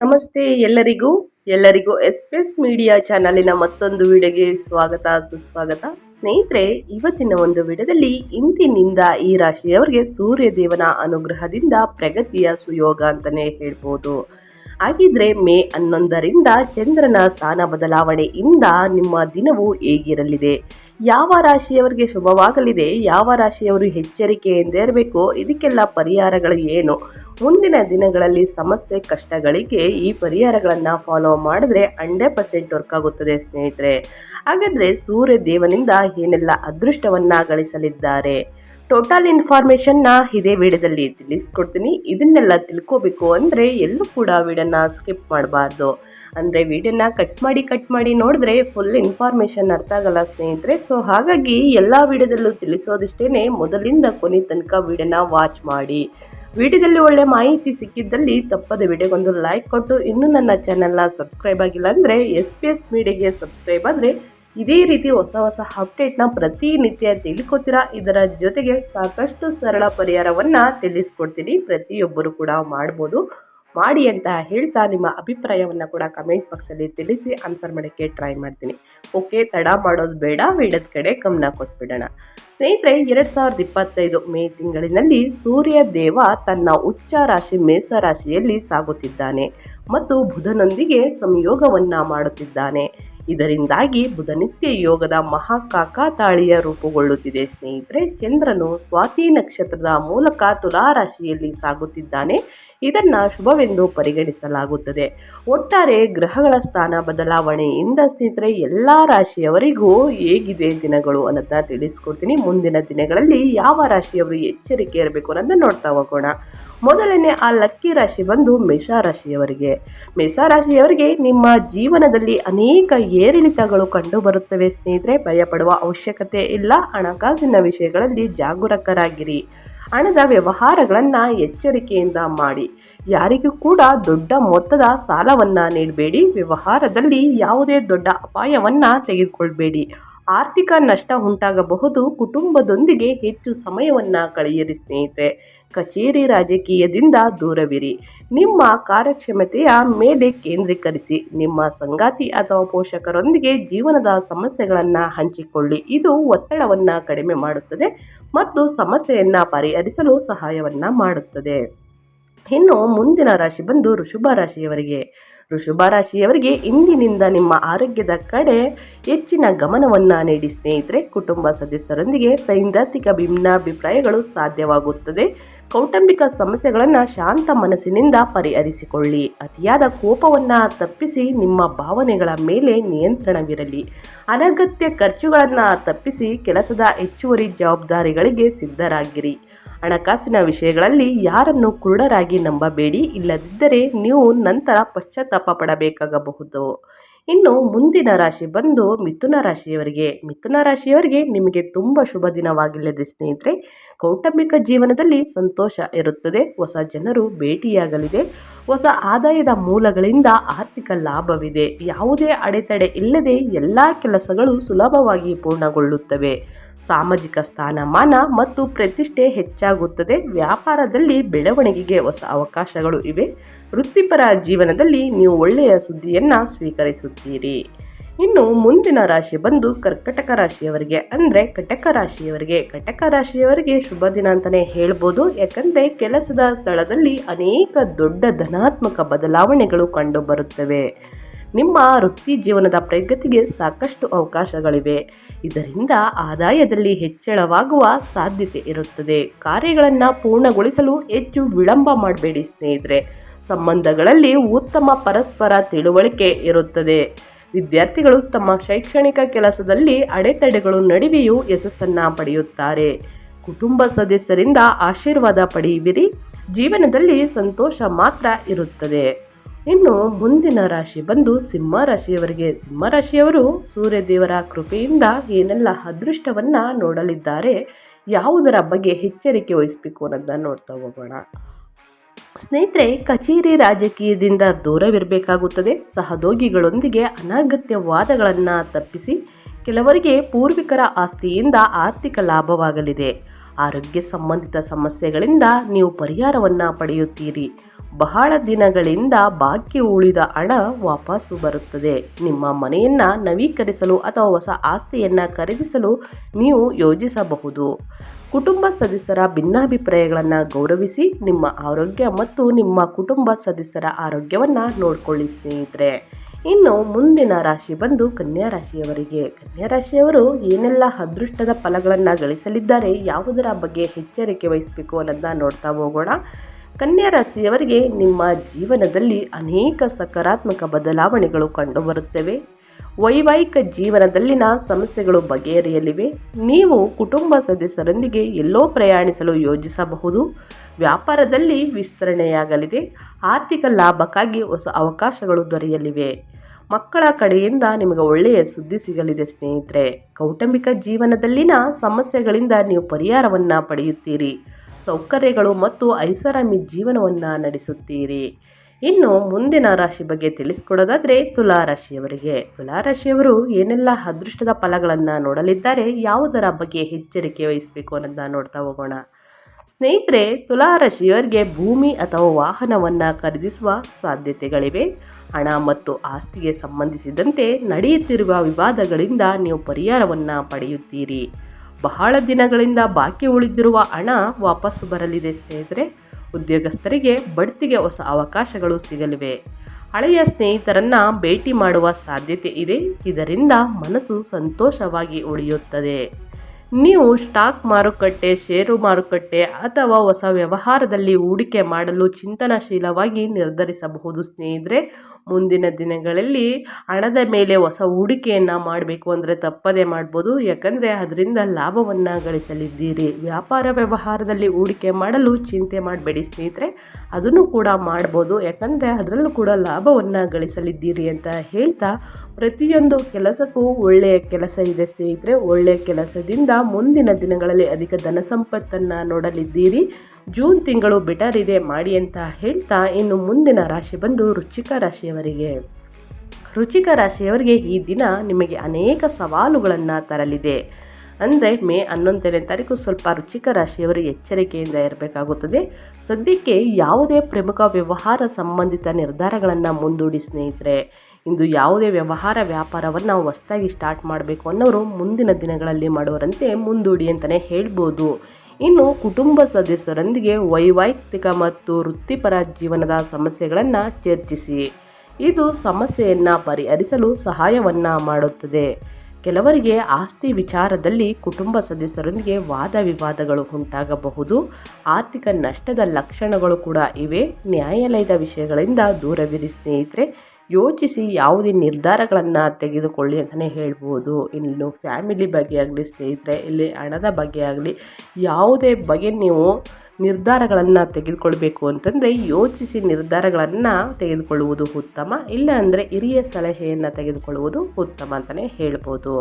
ನಮಸ್ತೆ ಎಲ್ಲರಿಗೂ ಎಲ್ಲರಿಗೂ ಎಸ್ಪೆಸ್ ಮೀಡಿಯಾ ಚಾನಲಿನ ಮತ್ತೊಂದು ವಿಡಿಯೋಗೆ ಸ್ವಾಗತ, ಸುಸ್ವಾಗತ. ಸ್ನೇಹಿತರೆ, ಇವತ್ತಿನ ಒಂದು ವಿಡಿಯೋದಲ್ಲಿ ಇಂದಿನಿಂದ ಈ ರಾಶಿಯವರಿಗೆ ಸೂರ್ಯ ದೇವನ ಅನುಗ್ರಹದಿಂದ ಪ್ರಗತಿಯ ಸುಯೋಗ ಅಂತಲೇ ಹೇಳ್ಬೋದು. ಹಾಗಿದ್ರೆ ಮೇ ಹನ್ನೊಂದರಿಂದ ಚಂದ್ರನ ಸ್ಥಾನ ಬದಲಾವಣೆಯಿಂದ ನಿಮ್ಮ ದಿನವು ಹೇಗಿರಲಿದೆ? ಯಾವ ರಾಶಿಯವರಿಗೆ ಶುಭವಾಗಲಿದೆ, ಯಾವ ರಾಶಿಯವರು ಎಚ್ಚರಿಕೆಯಿಂದ ಇರಬೇಕು, ಇದಕ್ಕೆಲ್ಲ ಪರಿಹಾರಗಳು ಏನು? ಮುಂದಿನ ದಿನಗಳಲ್ಲಿ ಸಮಸ್ಯೆ, ಕಷ್ಟಗಳಿಗೆ ಈ ಪರಿಹಾರಗಳನ್ನು ಫಾಲೋ ಮಾಡಿದ್ರೆ ಹಂಡ್ರೆಡ್ ಪರ್ಸೆಂಟ್ ವರ್ಕ್ ಆಗುತ್ತದೆ ಸ್ನೇಹಿತರೆ. ಹಾಗಾದರೆ ಸೂರ್ಯ ದೇವನಿಂದ ಏನೆಲ್ಲ ಅದೃಷ್ಟವನ್ನು ಗಳಿಸಲಿದ್ದಾರೆ? ಟೋಟಲ್ ಇನ್ಫಾರ್ಮೇಷನ್ನ ಇದೇ ವಿಡಿಯೋದಲ್ಲಿ ತಿಳಿಸ್ಕೊಡ್ತೀನಿ. ಇದನ್ನೆಲ್ಲ ತಿಳ್ಕೋಬೇಕು ಅಂದರೆ ಎಲ್ಲೂ ಕೂಡ ವಿಡಿಯೋನ ಸ್ಕಿಪ್ ಮಾಡಬಾರ್ದು. ಅಂದರೆ ವಿಡಿಯೋನ ಕಟ್ ಮಾಡಿ ಕಟ್ ಮಾಡಿ ನೋಡಿದ್ರೆ ಫುಲ್ ಇನ್ಫಾರ್ಮೇಷನ್ ಅರ್ಥ ಆಗಲ್ಲ ಸ್ನೇಹಿತರೆ. ಸೊ ಹಾಗಾಗಿ ಎಲ್ಲ ವಿಡಿಯೋದಲ್ಲೂ ತಿಳಿಸೋದಿಷ್ಟೇ ಮೊದಲಿಂದ ಕೊನೆ ತನಕ ವಿಡಿಯೋನ ವಾಚ್ ಮಾಡಿ. ವಿಡಿಯೋದಲ್ಲಿ ಒಳ್ಳೆ ಮಾಹಿತಿ ಸಿಕ್ಕಿದ್ದಲ್ಲಿ ತಪ್ಪದ ವಿಡಿಯೋಗೊಂದು ಲೈಕ್ ಕೊಟ್ಟು. ಇನ್ನೂ ನನ್ನ ಚಾನಲ್ನ ಸಬ್ಸ್ಕ್ರೈಬ್ ಆಗಿಲ್ಲ ಅಂದರೆ ಎಸ್ ಪಿ ಎಸ್ ಮೀಡಿಯಾಗೆ ಸಬ್ಸ್ಕ್ರೈಬ್ ಆದರೆ ಇದೇ ರೀತಿ ಹೊಸ ಹೊಸ ಅಪ್ಡೇಟ್ನ ಪ್ರತಿನಿತ್ಯ ತಿಳ್ಕೊತೀರಾ? ಇದರ ಜೊತೆಗೆ ಸಾಕಷ್ಟು ಸರಳ ಪರಿಹಾರವನ್ನು ತಿಳಿಸ್ಕೊಡ್ತೀನಿ. ಪ್ರತಿಯೊಬ್ಬರು ಕೂಡ ಮಾಡ್ಬೋದು. ಮಾಡಿ ಅಂತ ಹೇಳ್ತಾ ನಿಮ್ಮ ಅಭಿಪ್ರಾಯವನ್ನು ಕೂಡ ಕಮೆಂಟ್ ಬಾಕ್ಸಲ್ಲಿ ತಿಳಿಸಿ ಆನ್ಸರ್ ಮಾಡೋಕ್ಕೆ ಟ್ರೈ ಮಾಡ್ತೀನಿ. ಓಕೆ ತಡ ಮಾಡೋದು ಬೇಡ ವಿಡದ ಕಡೆ ಗಮನ ಕೊಟ್ಬಿಡೋಣ. ಸ್ನೇಹಿತರೆ, ಎರಡು ಸಾವಿರದ ಇಪ್ಪತ್ತೈದು ಮೇ ತಿಂಗಳಿನಲ್ಲಿ ಸೂರ್ಯ ದೇವ ತನ್ನ ಉಚ್ಚ ರಾಶಿ ಮೇಷ ರಾಶಿಯಲ್ಲಿ ಸಾಗುತ್ತಿದ್ದಾನೆ ಮತ್ತು ಬುಧನೊಂದಿಗೆ ಸಂಯೋಗವನ್ನು ಮಾಡುತ್ತಿದ್ದಾನೆ. ಇದರಿಂದಾಗಿ ಬುಧನಿತ್ಯ ಯೋಗದ ಮಹಾಕಾಕಾತಾಳಿಯ ರೂಪುಗೊಳ್ಳುತ್ತಿದೆ. ಸ್ನೇಹಿತರೆ, ಚಂದ್ರನು ಸ್ವಾತಿ ನಕ್ಷತ್ರದ ಮೂಲಕ ತುಲಾ ರಾಶಿಯಲ್ಲಿ ಸಾಗುತ್ತಿದ್ದಾನೆ. ಇದನ್ನು ಶುಭವೆಂದು ಪರಿಗಣಿಸಲಾಗುತ್ತದೆ. ಒಟ್ಟಾರೆ ಗ್ರಹಗಳ ಸ್ಥಾನ ಬದಲಾವಣೆಯಿಂದ ಸ್ನೇಹಿತರೆ, ಎಲ್ಲ ರಾಶಿಯವರಿಗೂ ಹೇಗಿದೆ ದಿನಗಳು ಅನ್ನೋದನ್ನ ತಿಳಿಸ್ಕೊಡ್ತೀನಿ. ಮುಂದಿನ ದಿನಗಳಲ್ಲಿ ಯಾವ ರಾಶಿಯವರು ಎಚ್ಚರಿಕೆ ಇರಬೇಕು ಅನ್ನೋದನ್ನ ನೋಡ್ತಾ ಹೋಗೋಣ. ಮೊದಲನೇ ಆ ಲಕ್ಕಿ ರಾಶಿ ಬಂದು ಮೇಷ ರಾಶಿಯವರಿಗೆ. ಮೇಷ ರಾಶಿಯವರಿಗೆ ನಿಮ್ಮ ಜೀವನದಲ್ಲಿ ಅನೇಕ ಏರಿಳಿತಗಳು ಕಂಡು ಬರುತ್ತವೆ ಸ್ನೇಹಿತರೆ. ಭಯಪಡುವ ಅವಶ್ಯಕತೆ ಇಲ್ಲ. ಹಣಕಾಸಿನ ವಿಷಯಗಳಲ್ಲಿ ಜಾಗರೂಕರಾಗಿರಿ. ಹಣದ ವ್ಯವಹಾರಗಳನ್ನು ಎಚ್ಚರಿಕೆಯಿಂದ ಮಾಡಿ. ಯಾರಿಗೂ ಕೂಡ ದೊಡ್ಡ ಮೊತ್ತದ ಸಾಲವನ್ನು ನೀಡಬೇಡಿ. ವ್ಯವಹಾರದಲ್ಲಿ ಯಾವುದೇ ದೊಡ್ಡ ಅಪಾಯವನ್ನು ತೆಗೆದುಕೊಳ್ಬೇಡಿ. ಆರ್ಥಿಕ ನಷ್ಟ ಉಂಟಾಗಬಹುದು. ಕುಟುಂಬದೊಂದಿಗೆ ಹೆಚ್ಚು ಸಮಯವನ್ನು ಕಳೆಯಿರಿ ಸ್ನೇಹಿತರೆ. ಕಚೇರಿ ರಾಜಕೀಯದಿಂದ ದೂರವಿರಿ. ನಿಮ್ಮ ಕಾರ್ಯಕ್ಷಮತೆಯ ಮೇಲೆ ಕೇಂದ್ರೀಕರಿಸಿ. ನಿಮ್ಮ ಸಂಗಾತಿ ಅಥವಾ ಪೋಷಕರೊಂದಿಗೆ ಜೀವನದ ಸಮಸ್ಯೆಗಳನ್ನು ಹಂಚಿಕೊಳ್ಳಿ. ಇದು ಒತ್ತಡವನ್ನು ಕಡಿಮೆ ಮಾಡುತ್ತದೆ ಮತ್ತು ಸಮಸ್ಯೆಯನ್ನು ಪರಿಹರಿಸಲು ಸಹಾಯವನ್ನು ಮಾಡುತ್ತದೆ. ಇನ್ನು ಮುಂದಿನ ರಾಶಿ ಬಂದು ಋಷಭ ರಾಶಿಯವರಿಗೆ. ಋಷಭ ರಾಶಿಯವರಿಗೆ ಇಂದಿನಿಂದ ನಿಮ್ಮ ಆರೋಗ್ಯದ ಕಡೆ ಹೆಚ್ಚಿನ ಗಮನವನ್ನು ನೀಡಿ ಸ್ನೇಹಿತರೆ, ಕುಟುಂಬ ಸದಸ್ಯರೊಂದಿಗೆ ಸೈದ್ಧಾಂತಿಕ ಭಿನ್ನಾಭಿಪ್ರಾಯಗಳು ಸಾಧ್ಯವಾಗುತ್ತದೆ. ಕೌಟುಂಬಿಕ ಸಮಸ್ಯೆಗಳನ್ನು ಶಾಂತ ಮನಸ್ಸಿನಿಂದ ಪರಿಹರಿಸಿಕೊಳ್ಳಿ. ಅತಿಯಾದ ಕೋಪವನ್ನು ತಪ್ಪಿಸಿ ನಿಮ್ಮ ಭಾವನೆಗಳ ಮೇಲೆ ನಿಯಂತ್ರಣವಿರಲಿ. ಅನಗತ್ಯ ಖರ್ಚುಗಳನ್ನು ತಪ್ಪಿಸಿ ಕೆಲಸದ ಹೆಚ್ಚುವರಿ ಜವಾಬ್ದಾರಿಗಳಿಗೆ ಸಿದ್ಧರಾಗಿರಿ. ಹಣಕಾಸಿನ ವಿಷಯಗಳಲ್ಲಿ ಯಾರನ್ನು ಕುರುಡರಾಗಿ ನಂಬಬೇಡಿ ಇಲ್ಲದಿದ್ದರೆ ನೀವು ನಂತರ ಪಶ್ಚಾತ್ತಾಪ ಪಡಬೇಕಾಗಬಹುದು. ಇನ್ನು ಮುಂದಿನ ರಾಶಿ ಬಂದು ಮಿಥುನ ರಾಶಿಯವರಿಗೆ. ಮಿಥುನ ರಾಶಿಯವರಿಗೆ ನಿಮಗೆ ತುಂಬ ಶುಭ ದಿನವಾಗಿಲ್ಲದೆ ಸ್ನೇಹಿತರೆ, ಕೌಟುಂಬಿಕ ಜೀವನದಲ್ಲಿ ಸಂತೋಷ ಇರುತ್ತದೆ. ಹೊಸ ಜನರು ಭೇಟಿಯಾಗಲಿದೆ. ಹೊಸ ಆದಾಯದ ಮೂಲಗಳಿಂದ ಆರ್ಥಿಕ ಲಾಭವಿದೆ. ಯಾವುದೇ ಅಡೆತಡೆ ಇಲ್ಲದೆ ಎಲ್ಲ ಕೆಲಸಗಳು ಸುಲಭವಾಗಿ ಪೂರ್ಣಗೊಳ್ಳುತ್ತವೆ. ಸಾಮಾಜಿಕ ಸ್ಥಾನಮಾನ ಮತ್ತು ಪ್ರತಿಷ್ಠೆ ಹೆಚ್ಚಾಗುತ್ತದೆ. ವ್ಯಾಪಾರದಲ್ಲಿ ಬೆಳವಣಿಗೆಗೆ ಹೊಸ ಅವಕಾಶಗಳು ಇವೆ. ವೃತ್ತಿಪರ ಜೀವನದಲ್ಲಿ ನೀವು ಒಳ್ಳೆಯ ಸುದ್ದಿಯನ್ನು ಸ್ವೀಕರಿಸುತ್ತೀರಿ. ಇನ್ನು ಮುಂದಿನ ರಾಶಿ ಬಂದು ಕರ್ಕಟಕ ರಾಶಿಯವರಿಗೆ ಅಂದರೆ ಕಟಕ ರಾಶಿಯವರಿಗೆ. ಕಟಕ ರಾಶಿಯವರಿಗೆ ಶುಭ ದಿನ ಅಂತಲೇ ಹೇಳ್ಬೋದು. ಯಾಕಂದರೆ ಕೆಲಸದ ಸ್ಥಳದಲ್ಲಿ ಅನೇಕ ದೊಡ್ಡ ಧನಾತ್ಮಕ ಬದಲಾವಣೆಗಳು ಕಂಡುಬರುತ್ತವೆ ನಿಮ್ಮ ವೃತ್ತಿ ಜೀವನದ ಪ್ರಗತಿಗೆ ಸಾಕಷ್ಟು ಅವಕಾಶಗಳಿವೆ. ಇದರಿಂದ ಆದಾಯದಲ್ಲಿ ಹೆಚ್ಚಳವಾಗುವ ಸಾಧ್ಯತೆ ಇರುತ್ತದೆ. ಕಾರ್ಯಗಳನ್ನು ಪೂರ್ಣಗೊಳಿಸಲು ಹೆಚ್ಚು ವಿಳಂಬ ಮಾಡಬೇಡಿ ಸ್ನೇಹಿತರೆ. ಸಂಬಂಧಗಳಲ್ಲಿ ಉತ್ತಮ ಪರಸ್ಪರ ತಿಳುವಳಿಕೆ ಇರುತ್ತದೆ. ವಿದ್ಯಾರ್ಥಿಗಳು ತಮ್ಮ ಶೈಕ್ಷಣಿಕ ಕೆಲಸದಲ್ಲಿ ಅಡೆತಡೆಗಳು ನಡುವೆಯೂ ಯಶಸ್ಸನ್ನು ಪಡೆಯುತ್ತಾರೆ. ಕುಟುಂಬ ಸದಸ್ಯರಿಂದ ಆಶೀರ್ವಾದ ಪಡೆಯುವಿರಿ. ಜೀವನದಲ್ಲಿ ಸಂತೋಷ ಮಾತ್ರ ಇರುತ್ತದೆ. ಇನ್ನು ಮುಂದಿನ ರಾಶಿ ಬಂದು ಸಿಂಹ ರಾಶಿಯವರಿಗೆ. ಸಿಂಹ ರಾಶಿಯವರು ಸೂರ್ಯದೇವರ ಕೃಪೆಯಿಂದ ಏನೆಲ್ಲ ಅದೃಷ್ಟವನ್ನು ನೋಡಲಿದ್ದಾರೆ, ಯಾವುದರ ಬಗ್ಗೆ ಎಚ್ಚರಿಕೆ ವಹಿಸಬೇಕು ಅನ್ನೋದನ್ನ ನೋಡ್ತಾ ಹೋಗೋಣ. ಸ್ನೇಹಿತರೆ, ಕಚೇರಿ ರಾಜಕೀಯದಿಂದ ದೂರವಿರಬೇಕಾಗುತ್ತದೆ. ಸಹದೋಗಿಗಳೊಂದಿಗೆ ಅನಗತ್ಯ ವಾದಗಳನ್ನು ತಪ್ಪಿಸಿ ಕೆಲವರಿಗೆ ಪೂರ್ವಿಕರ ಆಸ್ತಿಯಿಂದ ಆರ್ಥಿಕ ಲಾಭವಾಗಲಿದೆ. ಆರೋಗ್ಯ ಸಂಬಂಧಿತ ಸಮಸ್ಯೆಗಳಿಂದ ನೀವು ಪರಿಹಾರವನ್ನು ಪಡೆಯುತ್ತೀರಿ. ಬಹಳ ದಿನಗಳಿಂದ ಬಾಕಿ ಉಳಿದ ಹಣ ವಾಪಸ್ಸು ಬರುತ್ತದೆ. ನಿಮ್ಮ ಮನೆಯನ್ನ ನವೀಕರಿಸಲು ಅಥವಾ ಹೊಸ ಆಸ್ತಿಯನ್ನ ಖರೀದಿಸಲು ನೀವು ಯೋಜಿಸಬಹುದು. ಕುಟುಂಬ ಸದಸ್ಯರ ಭಿನ್ನಾಭಿಪ್ರಾಯಗಳನ್ನು ಗೌರವಿಸಿ ನಿಮ್ಮ ಆರೋಗ್ಯ ಮತ್ತು ನಿಮ್ಮ ಕುಟುಂಬ ಸದಸ್ಯರ ಆರೋಗ್ಯವನ್ನು ನೋಡಿಕೊಳ್ಳಿ ಸ್ನೇಹಿತರೆ. ಇನ್ನು ಮುಂದಿನ ರಾಶಿ ಬಂದು ಕನ್ಯಾ ರಾಶಿಯವರಿಗೆ. ಕನ್ಯಾ ರಾಶಿಯವರು ಏನೆಲ್ಲ ಅದೃಷ್ಟದ ಫಲಗಳನ್ನು ಗಳಿಸಲಿದ್ದಾರೆ, ಯಾವುದರ ಬಗ್ಗೆ ಎಚ್ಚರಿಕೆ ವಹಿಸಬೇಕು ಅನ್ನೋದನ್ನ ನೋಡ್ತಾ ಹೋಗೋಣ. ಕನ್ಯಾ ರಾಶಿಯವರಿಗೆ ನಿಮ್ಮ ಜೀವನದಲ್ಲಿ ಅನೇಕ ಸಕಾರಾತ್ಮಕ ಬದಲಾವಣೆಗಳು ಕಂಡುಬರುತ್ತವೆ. ವೈವಾಹಿಕ ಜೀವನದಲ್ಲಿನ ಸಮಸ್ಯೆಗಳು ಬಗೆಹರಿಯಲಿವೆ. ನೀವು ಕುಟುಂಬ ಸದಸ್ಯರೊಂದಿಗೆ ಎಲ್ಲೋ ಪ್ರಯಾಣಿಸಲು ಯೋಜಿಸಬಹುದು. ವ್ಯಾಪಾರದಲ್ಲಿ ವಿಸ್ತರಣೆಯಾಗಲಿದೆ. ಆರ್ಥಿಕ ಲಾಭಕ್ಕಾಗಿ ಹೊಸ ಅವಕಾಶಗಳು ದೊರೆಯಲಿವೆ. ಮಕ್ಕಳ ಕಡೆಯಿಂದ ನಿಮಗೆ ಒಳ್ಳೆಯ ಸುದ್ದಿ ಸಿಗಲಿದೆ ಸ್ನೇಹಿತರೆ. ಕೌಟುಂಬಿಕ ಜೀವನದಲ್ಲಿನ ಸಮಸ್ಯೆಗಳಿಂದ ನೀವು ಪರಿಹಾರವನ್ನು ಪಡೆಯುತ್ತೀರಿ. ಸೌಕರ್ಯಗಳು ಮತ್ತು ಐಷಾರಾಮಿ ಜೀವನವನ್ನು ನಡೆಸುತ್ತೀರಿ. ಇನ್ನು ಮುಂದಿನ ರಾಶಿ ಬಗ್ಗೆ ತಿಳಿಸ್ಕೊಡೋದಾದರೆ ತುಲಾ ತುಲಾರಾಶಿಯವರು ತುಲಾ ರಾಶಿಯವರು ಏನೆಲ್ಲ ಅದೃಷ್ಟದ ಫಲಗಳನ್ನು ನೋಡಲಿದ್ದಾರೆ, ಯಾವುದರ ಬಗ್ಗೆ ಎಚ್ಚರಿಕೆ ವಹಿಸಬೇಕು ಅನ್ನೋದನ್ನ ನೋಡ್ತಾ ಹೋಗೋಣ. ಸ್ನೇಹಿತರೆ, ತುಲಾ ರಾಶಿಯವರಿಗೆ ಭೂಮಿ ಅಥವಾ ವಾಹನವನ್ನು ಖರೀದಿಸುವ ಸಾಧ್ಯತೆಗಳಿವೆ. ಹಣ ಮತ್ತು ಆಸ್ತಿಗೆ ಸಂಬಂಧಿಸಿದಂತೆ ನಡೆಯುತ್ತಿರುವ ವಿವಾದಗಳಿಂದ ನೀವು ಪರಿಹಾರವನ್ನು ಪಡೆಯುತ್ತೀರಿ. ಬಹಳ ದಿನಗಳಿಂದ ಬಾಕಿ ಉಳಿದಿರುವ ಹಣ ವಾಪಸ್ಸು ಬರಲಿದೆ ಸ್ನೇಹಿತರೆ. ಉದ್ಯೋಗಸ್ಥರಿಗೆ ಬಡ್ತಿಗೆ ಹೊಸ ಅವಕಾಶಗಳು ಸಿಗಲಿವೆ. ಹಳೆಯ ಸ್ನೇಹಿತರನ್ನ ಭೇಟಿ ಮಾಡುವ ಸಾಧ್ಯತೆ ಇದೆ. ಇದರಿಂದ ಮನಸ್ಸು ಸಂತೋಷವಾಗಿ ಉಳಿಯುತ್ತದೆ. ನೀವು ಸ್ಟಾಕ್ ಮಾರುಕಟ್ಟೆ, ಷೇರು ಮಾರುಕಟ್ಟೆ ಅಥವಾ ಹೊಸ ವ್ಯವಹಾರದಲ್ಲಿ ಹೂಡಿಕೆ ಮಾಡಲು ಚಿಂತನಶೀಲವಾಗಿ ನಿರ್ಧರಿಸಬಹುದು ಸ್ನೇಹಿತರೆ. ಮುಂದಿನ ದಿನಗಳಲ್ಲಿ ಹಣದ ಮೇಲೆ ಹೊಸ ಹೂಡಿಕೆಯನ್ನು ಮಾಡಬೇಕು ಅಂದರೆ ತಪ್ಪದೇ ಮಾಡ್ಬೋದು. ಯಾಕಂದರೆ ಅದರಿಂದ ಲಾಭವನ್ನು ಗಳಿಸಲಿದ್ದೀರಿ. ವ್ಯಾಪಾರ ವ್ಯವಹಾರದಲ್ಲಿ ಹೂಡಿಕೆ ಮಾಡಲು ಚಿಂತೆ ಮಾಡಬೇಡಿ ಸ್ನೇಹಿತರೆ. ಅದನ್ನು ಕೂಡ ಮಾಡ್ಬೋದು. ಯಾಕಂದರೆ ಅದರಲ್ಲೂ ಕೂಡ ಲಾಭವನ್ನು ಗಳಿಸಲಿದ್ದೀರಿ ಅಂತ ಹೇಳ್ತಾ ಪ್ರತಿಯೊಂದು ಕೆಲಸಕ್ಕೂ ಒಳ್ಳೆಯ ಕೆಲಸ ಇದೆ ಸ್ನೇಹಿತರೆ. ಒಳ್ಳೆಯ ಕೆಲಸದಿಂದ ಮುಂದಿನ ದಿನಗಳಲ್ಲಿ ಅಧಿಕ ಧನ ಸಂಪತ್ತನ್ನು ನೋಡಲಿದ್ದೀರಿ. ಜೂನ್ ತಿಂಗಳು ಬೆಟರ್ ಇದೆ ಮಾಡಿ ಅಂತ ಹೇಳ್ತಾ ಇನ್ನು ಮುಂದಿನ ರಾಶಿ ಬಂದು ರುಚಿಕ ರಾಶಿಯವರಿಗೆ. ರುಚಿಕ ರಾಶಿಯವರಿಗೆ ಈ ದಿನ ನಿಮಗೆ ಅನೇಕ ಸವಾಲುಗಳನ್ನು ತರಲಿದೆ. ಅಂದರೆ ಮೇ ಹನ್ನೊಂದನೇ ತಾರೀಕು ಸ್ವಲ್ಪ ರುಚಿಕ ರಾಶಿಯವರು ಎಚ್ಚರಿಕೆಯಿಂದ ಇರಬೇಕಾಗುತ್ತದೆ. ಸದ್ಯಕ್ಕೆ ಯಾವುದೇ ಪ್ರಮುಖ ವ್ಯವಹಾರ ಸಂಬಂಧಿತ ನಿರ್ಧಾರಗಳನ್ನು ಮುಂದೂಡಿ ಸ್ನೇಹಿತರೆ, ಇಂದು ಯಾವುದೇ ವ್ಯವಹಾರ ವ್ಯಾಪಾರವನ್ನು ಹೊಸದಾಗಿ ಸ್ಟಾರ್ಟ್ ಮಾಡಬೇಕು ಅನ್ನೋರು ಮುಂದಿನ ದಿನಗಳಲ್ಲಿ ಮಾಡುವರಂತೆ ಮುಂದೂಡಿ ಅಂತಲೇ ಹೇಳ್ಬೋದು. ಇನ್ನು ಕುಟುಂಬ ಸದಸ್ಯರೊಂದಿಗೆ ವೈವಾಹಿಕ ಮತ್ತು ವೃತ್ತಿಪರ ಜೀವನದ ಸಮಸ್ಯೆಗಳನ್ನು ಚರ್ಚಿಸಿ. ಇದು ಸಮಸ್ಯೆಯನ್ನು ಪರಿಹರಿಸಲು ಸಹಾಯವನ್ನು ಮಾಡುತ್ತದೆ. ಕೆಲವರಿಗೆ ಆಸ್ತಿ ವಿಚಾರದಲ್ಲಿ ಕುಟುಂಬ ಸದಸ್ಯರೊಂದಿಗೆ ವಾದ ವಿವಾದಗಳು ಉಂಟಾಗಬಹುದು. ಆರ್ಥಿಕ ನಷ್ಟದ ಲಕ್ಷಣಗಳು ಕೂಡ ಇವೆ. ನ್ಯಾಯಾಲಯದ ವಿಷಯಗಳಿಂದ ದೂರವಿರಿ ಸ್ನೇಹಿತರೆ. ಯೋಚಿಸಿ ಯಾವುದೇ ನಿರ್ಧಾರಗಳನ್ನು ತೆಗೆದುಕೊಳ್ಳಿ ಅಂತಲೇ ಹೇಳ್ಬೋದು. ಇನ್ನು ಫ್ಯಾಮಿಲಿ ಬಗ್ಗೆ ಆಗಲಿ, ಸ್ನೇಹಿತರೆ, ಇಲ್ಲಿ ಹಣದ ಬಗ್ಗೆ ಆಗಲಿ, ಯಾವುದೇ ಬಗ್ಗೆ ನೀವು ನಿರ್ಧಾರಗಳನ್ನು ತೆಗೆದುಕೊಳ್ಬೇಕು ಅಂತಂದರೆ ಯೋಚಿಸಿ ನಿರ್ಧಾರಗಳನ್ನು ತೆಗೆದುಕೊಳ್ಳುವುದು ಉತ್ತಮ. ಇಲ್ಲ ಅಂದರೆ ಹಿರಿಯ ಸಲಹೆಯನ್ನು ತೆಗೆದುಕೊಳ್ಳುವುದು ಉತ್ತಮ ಅಂತಲೇ ಹೇಳ್ಬೋದು.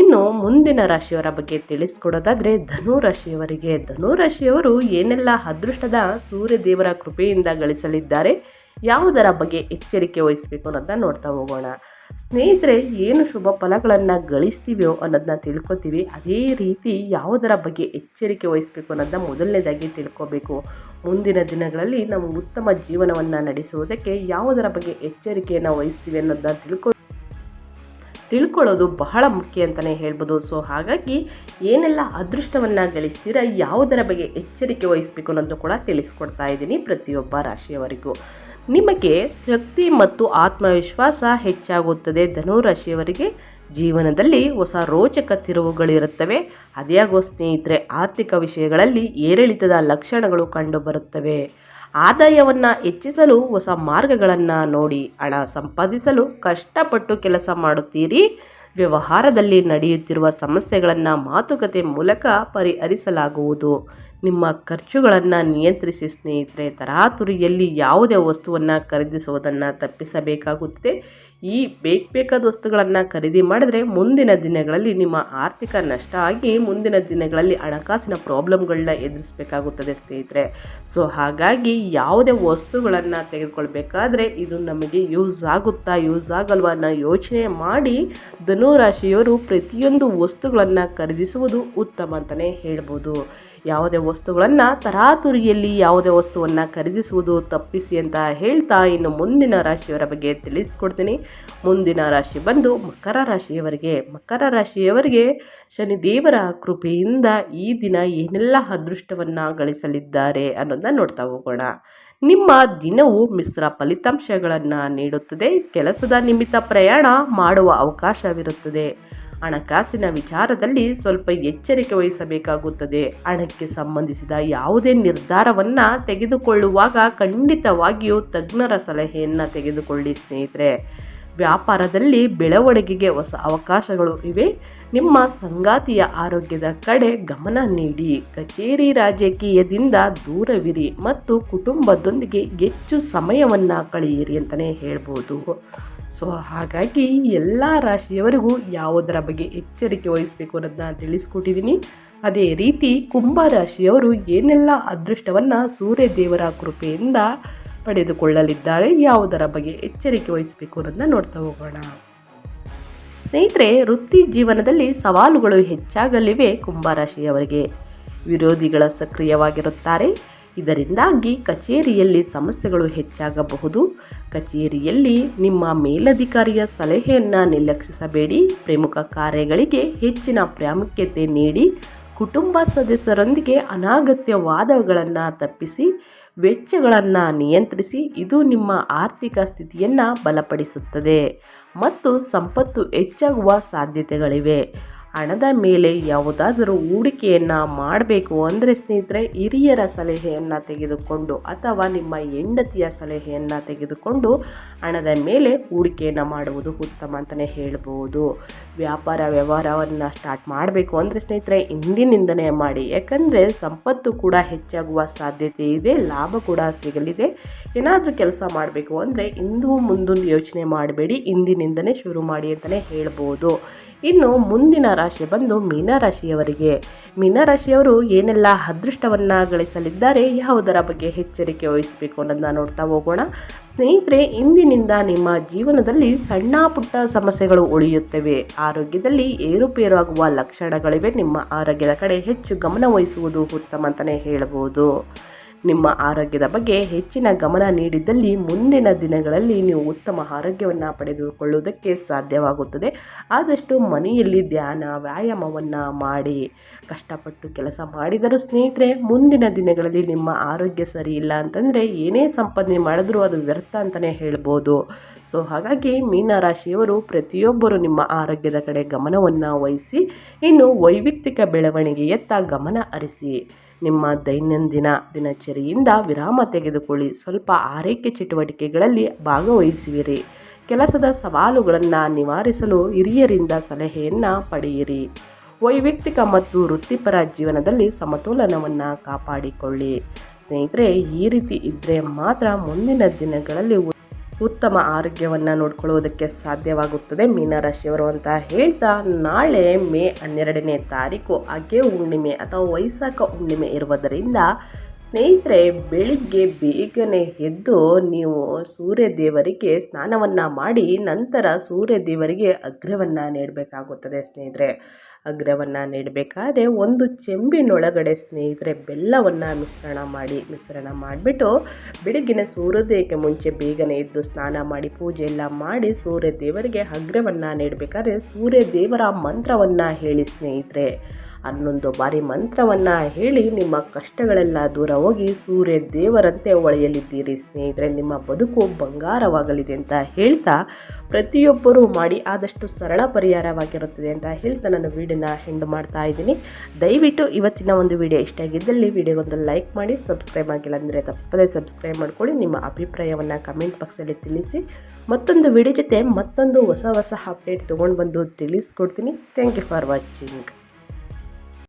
ಇನ್ನು ಮುಂದಿನ ರಾಶಿಯವರ ಬಗ್ಗೆ ತಿಳಿಸ್ಕೊಡೋದಾದರೆ ಧನು ರಾಶಿಯವರಿಗೆ. ಧನು ರಾಶಿಯವರು ಏನೆಲ್ಲ ಅದೃಷ್ಟದ ಸೂರ್ಯ ದೇವರ ಕೃಪೆಯಿಂದ ಗಳಿಸಲಿದ್ದಾರೆ? ಯಾವುದರ ಬಗ್ಗೆ ಎಚ್ಚರಿಕೆ ವಹಿಸಬೇಕು ಅನ್ನೋದನ್ನ ನೋಡ್ತಾ ಹೋಗೋಣ. ಸ್ನೇಹಿತರೆ, ಏನು ಶುಭ ಫಲಗಳನ್ನು ಗಳಿಸ್ತೀವೋ ಅನ್ನೋದನ್ನ ತಿಳ್ಕೊತೀವಿ. ಅದೇ ರೀತಿ ಯಾವುದರ ಬಗ್ಗೆ ಎಚ್ಚರಿಕೆ ವಹಿಸಬೇಕು ಅನ್ನೋದನ್ನ ಮೊದಲನೇದಾಗಿ ತಿಳ್ಕೊಬೇಕು. ಮುಂದಿನ ದಿನಗಳಲ್ಲಿ ನಾವು ಉತ್ತಮ ಜೀವನವನ್ನು ನಡೆಸುವುದಕ್ಕೆ ಯಾವುದರ ಬಗ್ಗೆ ಎಚ್ಚರಿಕೆಯನ್ನು ವಹಿಸ್ತೀವಿ ಅನ್ನೋದನ್ನ ತಿಳ್ಕೊ, ತಿಳ್ಕೊಳ್ಳೋದು ಬಹಳ ಮುಖ್ಯ ಅಂತಲೇ ಹೇಳ್ಬೋದು. ಸೊ, ಹಾಗಾಗಿ ಏನೆಲ್ಲ ಅದೃಷ್ಟವನ್ನು ಗಳಿಸ್ತೀರ, ಯಾವುದರ ಬಗ್ಗೆ ಎಚ್ಚರಿಕೆ ವಹಿಸಬೇಕು ಅನ್ನೋದು ಕೂಡ ತಿಳಿಸ್ಕೊಡ್ತಾ ಇದ್ದೀನಿ ಪ್ರತಿಯೊಬ್ಬ ರಾಶಿಯವರಿಗೂ. ನಿಮಗೆ ಶಕ್ತಿ ಮತ್ತು ಆತ್ಮವಿಶ್ವಾಸ ಹೆಚ್ಚಾಗುತ್ತದೆ. ಧನುರಾಶಿಯವರಿಗೆ ಜೀವನದಲ್ಲಿ ಹೊಸ ರೋಚಕ ತಿರುವುಗಳಿರುತ್ತವೆ. ಅದ್ಯಾಗೋ ಸ್ನೇಹಿತರೆ, ಆರ್ಥಿಕ ವಿಷಯಗಳಲ್ಲಿ ಏರಿಳಿತದ ಲಕ್ಷಣಗಳು ಕಂಡುಬರುತ್ತವೆ. ಆದಾಯವನ್ನು ಹೆಚ್ಚಿಸಲು ಹೊಸ ಮಾರ್ಗಗಳನ್ನು ನೋಡಿ, ಹಣ ಸಂಪಾದಿಸಲು ಕಷ್ಟಪಟ್ಟು ಕೆಲಸ ಮಾಡುತ್ತೀರಿ. ವ್ಯವಹಾರದಲ್ಲಿ ನಡೆಯುತ್ತಿರುವ ಸಮಸ್ಯೆಗಳನ್ನು ಮಾತುಕತೆ ಮೂಲಕ ಪರಿಹರಿಸಲಾಗುವುದು. ನಿಮ್ಮ ಖರ್ಚುಗಳನ್ನು ನಿಯಂತ್ರಿಸಿ ಸ್ನೇಹಿತರೆ ತರಾತುರಿಯಲ್ಲಿ ಯಾವುದೇ ವಸ್ತುವನ್ನು ಖರೀದಿಸುವುದನ್ನು ತಪ್ಪಿಸಬೇಕಾಗುತ್ತದೆ. ಈ ಬೇಕು ಬೇಕಾದ ವಸ್ತುಗಳನ್ನು ಖರೀದಿ ಮಾಡಿದ್ರೆ ಮುಂದಿನ ದಿನಗಳಲ್ಲಿ ನಿಮ್ಮ ಆರ್ಥಿಕ ನಷ್ಟ ಆಗಿ ಮುಂದಿನ ದಿನಗಳಲ್ಲಿ ಹಣಕಾಸಿನ ಪ್ರಾಬ್ಲಮ್ಗಳನ್ನ ಎದುರಿಸಬೇಕಾಗುತ್ತದೆ ಸ್ನೇಹಿತರೆ. ಸೊ ಹಾಗಾಗಿ ಯಾವುದೇ ವಸ್ತುಗಳನ್ನು ತೆಗೆದುಕೊಳ್ಬೇಕಾದ್ರೆ ಇದು ನಮಗೆ ಯೂಸ್ ಆಗುತ್ತಾ ಯೂಸ್ ಆಗಲ್ವಾ ಅನ್ನೋ ಯೋಚನೆ ಮಾಡಿ ಧನುರಾಶಿಯವರು ಪ್ರತಿಯೊಂದು ವಸ್ತುಗಳನ್ನು ಖರೀದಿಸುವುದು ಉತ್ತಮ ಅಂತಲೇ ಹೇಳ್ಬೋದು. ಯಾವುದೇ ವಸ್ತುಗಳನ್ನು ತರಾತುರಿಯಲ್ಲಿ ಯಾವುದೇ ವಸ್ತುವನ್ನು ಖರೀದಿಸುವುದು ತಪ್ಪಿಸಿ ಅಂತ ಹೇಳ್ತಾ ಇನ್ನು ಮುಂದಿನ ರಾಶಿಯವರ ಬಗ್ಗೆ ತಿಳಿಸ್ಕೊಡ್ತೀನಿ. ಮುಂದಿನ ರಾಶಿ ಬಂದು ಮಕರ ರಾಶಿಯವರಿಗೆ. ಮಕರ ರಾಶಿಯವರಿಗೆ ಶನಿದೇವರ ಕೃಪೆಯಿಂದ ಈ ದಿನ ಏನೆಲ್ಲ ಅದೃಷ್ಟವನ್ನು ಗಳಿಸಲಿದ್ದಾರೆ ಅನ್ನೋದನ್ನ ನೋಡ್ತಾ ಹೋಗೋಣ. ನಿಮ್ಮ ದಿನವು ಮಿಶ್ರ ಫಲಿತಾಂಶಗಳನ್ನು ನೀಡುತ್ತದೆ. ಕೆಲಸದ ನಿಮಿತ್ತ ಪ್ರಯಾಣ ಮಾಡುವ ಅವಕಾಶವಿರುತ್ತದೆ. ಹಣಕಾಸಿನ ವಿಚಾರದಲ್ಲಿ ಸ್ವಲ್ಪ ಎಚ್ಚರಿಕೆ ವಹಿಸಬೇಕಾಗುತ್ತದೆ. ಹಣಕ್ಕೆ ಸಂಬಂಧಿಸಿದ ಯಾವುದೇ ನಿರ್ಧಾರವನ್ನು ತೆಗೆದುಕೊಳ್ಳುವಾಗ ಖಂಡಿತವಾಗಿಯೂ ತಜ್ಞರ ಸಲಹೆಯನ್ನು ತೆಗೆದುಕೊಳ್ಳಿ ಸ್ನೇಹಿತರೆ. ವ್ಯಾಪಾರದಲ್ಲಿ ಬೆಳವಣಿಗೆಗೆ ಹೊಸ ಅವಕಾಶಗಳು ಇವೆ. ನಿಮ್ಮ ಸಂಗಾತಿಯ ಆರೋಗ್ಯದ ಕಡೆ ಗಮನ ನೀಡಿ. ಕಚೇರಿ ರಾಜಕೀಯದಿಂದ ದೂರವಿರಿ ಮತ್ತು ಕುಟುಂಬದೊಂದಿಗೆ ಹೆಚ್ಚು ಸಮಯವನ್ನು ಕಳೆಯಿರಿ ಅಂತಲೇ ಹೇಳ್ಬೋದು. ಸೊ, ಹಾಗಾಗಿ ಎಲ್ಲ ರಾಶಿಯವರಿಗೂ ಯಾವುದರ ಬಗ್ಗೆ ಎಚ್ಚರಿಕೆ ವಹಿಸಬೇಕು ಅನ್ನೋದನ್ನ ತಿಳಿಸ್ಕೊಟ್ಟಿದ್ದೀನಿ ಅದೇ ರೀತಿ ಕುಂಭ ರಾಶಿಯವರು ಏನೆಲ್ಲ ಅದೃಷ್ಟವನ್ನು ಸೂರ್ಯ ದೇವರ ಕೃಪೆಯಿಂದ ಪಡೆದುಕೊಳ್ಳಲಿದ್ದಾರೆ. ಯಾವುದರ ಬಗ್ಗೆ ಎಚ್ಚರಿಕೆ ವಹಿಸಬೇಕು ಅನ್ನೋದನ್ನ ನೋಡ್ತಾ ಹೋಗೋಣ. ಸ್ನೇಹಿತರೆ, ವೃತ್ತಿ ಜೀವನದಲ್ಲಿ ಸವಾಲುಗಳು ಹೆಚ್ಚಾಗಲಿವೆ ಕುಂಭರಾಶಿಯವರಿಗೆ. ವಿರೋಧಿಗಳ ಸಕ್ರಿಯವಾಗಿರುತ್ತಾರೆ. ಇದರಿಂದಾಗಿ ಕಚೇರಿಯಲ್ಲಿ ಸಮಸ್ಯೆಗಳು ಹೆಚ್ಚಾಗಬಹುದು. ಕಚೇರಿಯಲ್ಲಿ ನಿಮ್ಮ ಮೇಲಧಿಕಾರಿಯ ಸಲಹೆಯನ್ನು ನಿರ್ಲಕ್ಷಿಸಬೇಡಿ. ಪ್ರಮುಖ ಕಾರ್ಯಗಳಿಗೆ ಹೆಚ್ಚಿನ ಪ್ರಾಮುಖ್ಯತೆ ನೀಡಿ, ಕುಟುಂಬ ಸದಸ್ಯರೊಂದಿಗೆ ಅನಾಗತ್ಯ ವಾದಗಳನ್ನು ತಪ್ಪಿಸಿ ವೆಚ್ಚಗಳನ್ನು ನಿಯಂತ್ರಿಸಿ ಇದು ನಿಮ್ಮ ಆರ್ಥಿಕ ಸ್ಥಿತಿಯನ್ನು ಬಲಪಡಿಸುತ್ತದೆ ಮತ್ತು ಸಂಪತ್ತು ಹೆಚ್ಚಾಗುವ ಸಾಧ್ಯತೆಗಳಿವೆ. ಹಣದ ಮೇಲೆ ಯಾವುದಾದರೂ ಹೂಡಿಕೆಯನ್ನು ಮಾಡಬೇಕು ಅಂದರೆ ಸ್ನೇಹಿತರೆ, ಹಿರಿಯರ ಸಲಹೆಯನ್ನು ತೆಗೆದುಕೊಂಡು ಅಥವಾ ನಿಮ್ಮ ಹೆಂಡತಿಯ ಸಲಹೆಯನ್ನು ತೆಗೆದುಕೊಂಡು ಹಣದ ಮೇಲೆ ಹೂಡಿಕೆಯನ್ನು ಮಾಡುವುದು ಉತ್ತಮ ಅಂತಲೇ ಹೇಳ್ಬೋದು. ವ್ಯಾಪಾರ ವ್ಯವಹಾರವನ್ನು ಸ್ಟಾರ್ಟ್ ಮಾಡಬೇಕು ಅಂದರೆ ಸ್ನೇಹಿತರೆ ಇಂದಿನಿಂದನೇ ಮಾಡಿ. ಯಾಕಂದರೆ ಸಂಪತ್ತು ಕೂಡ ಹೆಚ್ಚಾಗುವ ಸಾಧ್ಯತೆ ಇದೆ, ಲಾಭ ಕೂಡ ಸಿಗಲಿದೆ. ಏನಾದರೂ ಕೆಲಸ ಮಾಡಬೇಕು ಅಂದರೆ ಇಂದು ಮುಂದೊಂದು ಯೋಚನೆ ಮಾಡಬೇಡಿ ಇಂದಿನಿಂದನೇ ಶುರು ಮಾಡಿ ಅಂತಲೇ ಹೇಳ್ಬೋದು. ಇನ್ನು ಮುಂದಿನ ರಾಶಿ ಬಂದು ಮೀನರಾಶಿಯವರಿಗೆ ಮೀನರಾಶಿಯವರು ಏನೆಲ್ಲ ಅದೃಷ್ಟವನ್ನು ಗಳಿಸಲಿದ್ದಾರೆ, ಯಾವುದರ ಬಗ್ಗೆ ಎಚ್ಚರಿಕೆ ವಹಿಸಬೇಕು ಅನ್ನೋದನ್ನ ನೋಡ್ತಾ ಹೋಗೋಣ. ಸ್ನೇಹಿತರೆ, ಇಂದಿನಿಂದ ನಿಮ್ಮ ಜೀವನದಲ್ಲಿ ಸಣ್ಣ ಪುಟ್ಟ ಸಮಸ್ಯೆಗಳು ಉಳಿಯುತ್ತವೆ. ಆರೋಗ್ಯದಲ್ಲಿ ಏರುಪೇರಾಗುವ ಲಕ್ಷಣಗಳಿವೆ. ನಿಮ್ಮ ಆರೋಗ್ಯದ ಕಡೆ ಹೆಚ್ಚು ಗಮನವಹಿಸುವುದು ಉತ್ತಮ ಅಂತಲೇ ಹೇಳ್ಬೋದು. ನಿಮ್ಮ ಆರೋಗ್ಯದ ಬಗ್ಗೆ ಹೆಚ್ಚಿನ ಗಮನ ನೀಡಿದ್ದಲ್ಲಿ ಮುಂದಿನ ದಿನಗಳಲ್ಲಿ ನೀವು ಉತ್ತಮ ಆರೋಗ್ಯವನ್ನು ಪಡೆದುಕೊಳ್ಳುವುದಕ್ಕೆ ಸಾಧ್ಯವಾಗುತ್ತದೆ. ಆದಷ್ಟು ಮನೆಯಲ್ಲಿ ಧ್ಯಾನ, ವ್ಯಾಯಾಮವನ್ನು ಮಾಡಿ. ಕಷ್ಟಪಟ್ಟು ಕೆಲಸ ಮಾಡಿದರೂ ಸ್ನೇಹಿತರೆ, ಮುಂದಿನ ದಿನಗಳಲ್ಲಿ ನಿಮ್ಮ ಆರೋಗ್ಯ ಸರಿ ಇಲ್ಲ ಅಂತಂದರೆ ಏನೇ ಸಂಪಾದನೆ ಮಾಡಿದ್ರೂ ಅದು ವ್ಯರ್ಥ ಅಂತಲೇ ಹೇಳ್ಬೋದು. ಸೊ, ಹಾಗಾಗಿ ಮೀನರಾಶಿಯವರು ಪ್ರತಿಯೊಬ್ಬರು ನಿಮ್ಮ ಆರೋಗ್ಯದ ಕಡೆ ಗಮನವನ್ನು ವಹಿಸಿ, ಇನ್ನು ವೈಯಕ್ತಿಕ ಬೆಳವಣಿಗೆಯತ್ತ ಗಮನ ಹರಿಸಿ. ನಿಮ್ಮ ದೈನಂದಿನ ದಿನಚರಿಯಿಂದ ವಿರಾಮ ತೆಗೆದುಕೊಳ್ಳಿ. ಸ್ವಲ್ಪ ಆರೈಕೆ ಚಟುವಟಿಕೆಗಳಲ್ಲಿ ಭಾಗವಹಿಸುವಿರಿ. ಕೆಲಸದ ಸವಾಲುಗಳನ್ನು ನಿವಾರಿಸಲು ಹಿರಿಯರಿಂದ ಸಲಹೆಯನ್ನು ಪಡೆಯಿರಿ. ವೈಯಕ್ತಿಕ ಮತ್ತು ವೃತ್ತಿಪರ ಜೀವನದಲ್ಲಿ ಸಮತೋಲನವನ್ನು ಕಾಪಾಡಿಕೊಳ್ಳಿ. ಸ್ನೇಹಿತರೆ, ಈ ರೀತಿ ಇದ್ದರೆ ಮಾತ್ರ ಮುಂದಿನ ದಿನಗಳಲ್ಲಿ ಉತ್ತಮ ಆರೋಗ್ಯವನ್ನು ನೋಡ್ಕೊಳ್ಳೋದಕ್ಕೆ ಸಾಧ್ಯವಾಗುತ್ತದೆ. ಮೀನರಾಶಿಯವರು ಅಂತ ಹೇಳ್ತಾ, ನಾಳೆ ಮೇ ಹನ್ನೆರಡನೇ ತಾರೀಕು ಅಗೆ ಹುಣ್ಣಿಮೆ ಅಥವಾ ವೈಶಾಖ ಹುಣ್ಣಿಮೆ ಇರುವುದರಿಂದ ಸ್ನೇಹಿತರೆ, ಬೆಳಿಗ್ಗೆ ಬೇಗನೆ ಎದ್ದು ನೀವು ಸೂರ್ಯ ದೇವರಿಗೆ ಸ್ನಾನವನ್ನು ಮಾಡಿ ನಂತರ ಸೂರ್ಯ ದೇವರಿಗೆ ಅಗ್ರವನ್ನು ನೀಡಬೇಕಾಗುತ್ತದೆ ಸ್ನೇಹಿತರೆ. ಅಗ್ರವನ್ನು ನೀಡಬೇಕಾದ್ರೆ ಒಂದು ಚೆಂಬಿನೊಳಗಡೆ ಸ್ನೇಹಿತರೆ ಬೆಲ್ಲವನ್ನು ಮಿಶ್ರಣ ಮಾಡಿ, ಮಿಶ್ರಣ ಮಾಡಿಬಿಟ್ಟು ಬೆಳಗ್ಗಿನ ಸೂರ್ಯೋದಯಕ್ಕೆ ಮುಂಚೆ ಬೇಗನೆ ಎದ್ದು ಸ್ನಾನ ಮಾಡಿ, ಪೂಜೆ ಎಲ್ಲ ಮಾಡಿ ಸೂರ್ಯ ದೇವರಿಗೆ ಅಗ್ರವನ್ನು ನೀಡಬೇಕಾದ್ರೆ ಸೂರ್ಯ ದೇವರ ಮಂತ್ರವನ್ನು ಹೇಳಿ ಸ್ನೇಹಿತರೆ. ಹನ್ನೊಂದು ಬಾರಿ ಮಂತ್ರವನ್ನು ಹೇಳಿ ನಿಮ್ಮ ಕಷ್ಟಗಳೆಲ್ಲ ದೂರ ಹೋಗಿ ಸೂರ್ಯ ದೇವರಂತೆ ಹೊಳೆಯಲಿದ್ದೀರಿ ಸ್ನೇಹಿತರೆ, ನಿಮ್ಮ ಬದುಕು ಬಂಗಾರವಾಗಲಿದೆ ಅಂತ ಹೇಳ್ತಾ ಪ್ರತಿಯೊಬ್ಬರೂ ಮಾಡಿ ಆದಷ್ಟು ಸರಳ ಪರಿಹಾರವಾಗಿರುತ್ತದೆ ಅಂತ ಹೇಳ್ತಾ ನಾನು ವೀಡಿಯೋನ ಹೆಂಡ್ ಮಾಡ್ತಾ ಇದ್ದೀನಿ. ದಯವಿಟ್ಟು ಇವತ್ತಿನ ಒಂದು ವಿಡಿಯೋ ಇಷ್ಟ ಆಗಿದ್ದಲ್ಲಿ ವಿಡಿಯೋಗೊಂದು ಲೈಕ್ ಮಾಡಿ ಸಬ್ಸ್ಕ್ರೈಬ್ ಆಗಿಲ್ಲ ಅಂದರೆ ತಪ್ಪದೇ ಸಬ್ಸ್ಕ್ರೈಬ್ ಮಾಡ್ಕೊಳ್ಳಿ. ನಿಮ್ಮ ಅಭಿಪ್ರಾಯವನ್ನು ಕಮೆಂಟ್ ಬಾಕ್ಸಲ್ಲಿ ತಿಳಿಸಿ, ಮತ್ತೊಂದು ವಿಡಿಯೋ ಜೊತೆ ಮತ್ತೊಂದು ಹೊಸ ಹೊಸ ಅಪ್ಡೇಟ್ ತೊಗೊಂಡು ಬಂದು ತಿಳಿಸ್ಕೊಡ್ತೀನಿ. Thank you for watching